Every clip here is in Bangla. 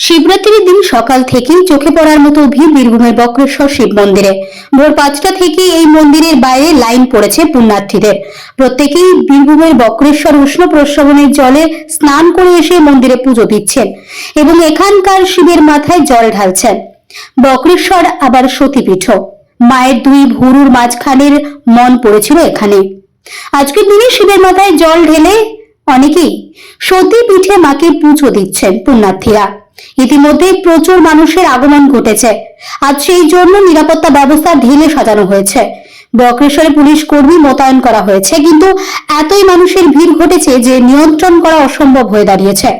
শিবরাত্রির দিন সকাল থেকেই চোখে পড়ার মতো ভিড় বীরভূমের বক্রেশ্বর শিব মন্দিরে। ভোর পাঁচটা থেকে এই মন্দিরের বাইরে লাইন পড়েছে পুণ্যার্থীদের। প্রত্যেকেই বীরভূমের বক্রেশ্বর উষ্ণ প্রশ্রবণের জলে স্নান করে এসে মন্দিরে পুজো দিচ্ছেন এবং এখানকার শিবের মাথায় জল ঢালছেন। বক্রেশ্বর আবার সতীপীঠ। মায়ের দুই ভুরুর মাঝখানের মন পড়েছিল এখানে। আজকের দিনে শিবের মাথায় জল ঢেলে অনেকেই সতী পীঠে মাকে পুজো দিচ্ছেন পুণ্যার্থীরা। ইতিমধ্যে প্রচুর মানুষের আগমন ঘটেছে। আজ সেই জন্য নিরাপত্তা ব্যবস্থা ঢেলে সাজানো হয়েছে। বক্রেশ্বরে পুলিশ কর্মী মোতায়েন করা হয়েছে, কিন্তু এতই মানুষের ভিড় ঘটেছে যে নিয়ন্ত্রণ করা অসম্ভব হয়ে দাঁড়িয়েছে।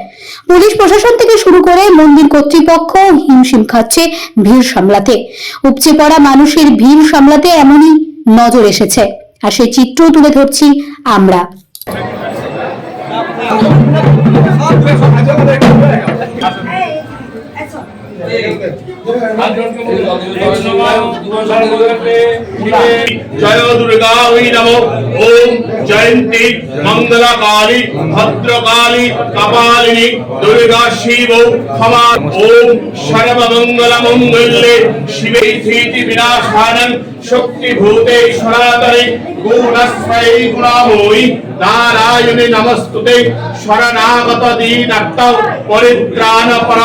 পুলিশ প্রশাসন থেকে শুরু করে মন্দির কর্তৃপক্ষ হিমশিম খাচ্ছে, ভিড় সামলাতে। উপচে পড়া মানুষের ভিড় সামলাতে এমনই নজর এসেছে। আর সেই চিত্র তুলে ধরছি আমরা। জয় দুর্গা ওই নম ওম জয়ন্তী মঙ্গলাকালী ভদ্রকালী কপালিনী দুর্গা শিব ক্ষমা ওম সর্বমঙ্গল মঙ্গলে শিবে ধীতি বিনাশানং শক্তি ভূতে সনাতনে গুণস্ময়ী গুণাময়ী নারায়ণে নমস্তুতে শরণাগত দীনার্থ পরিত্রাণ পরা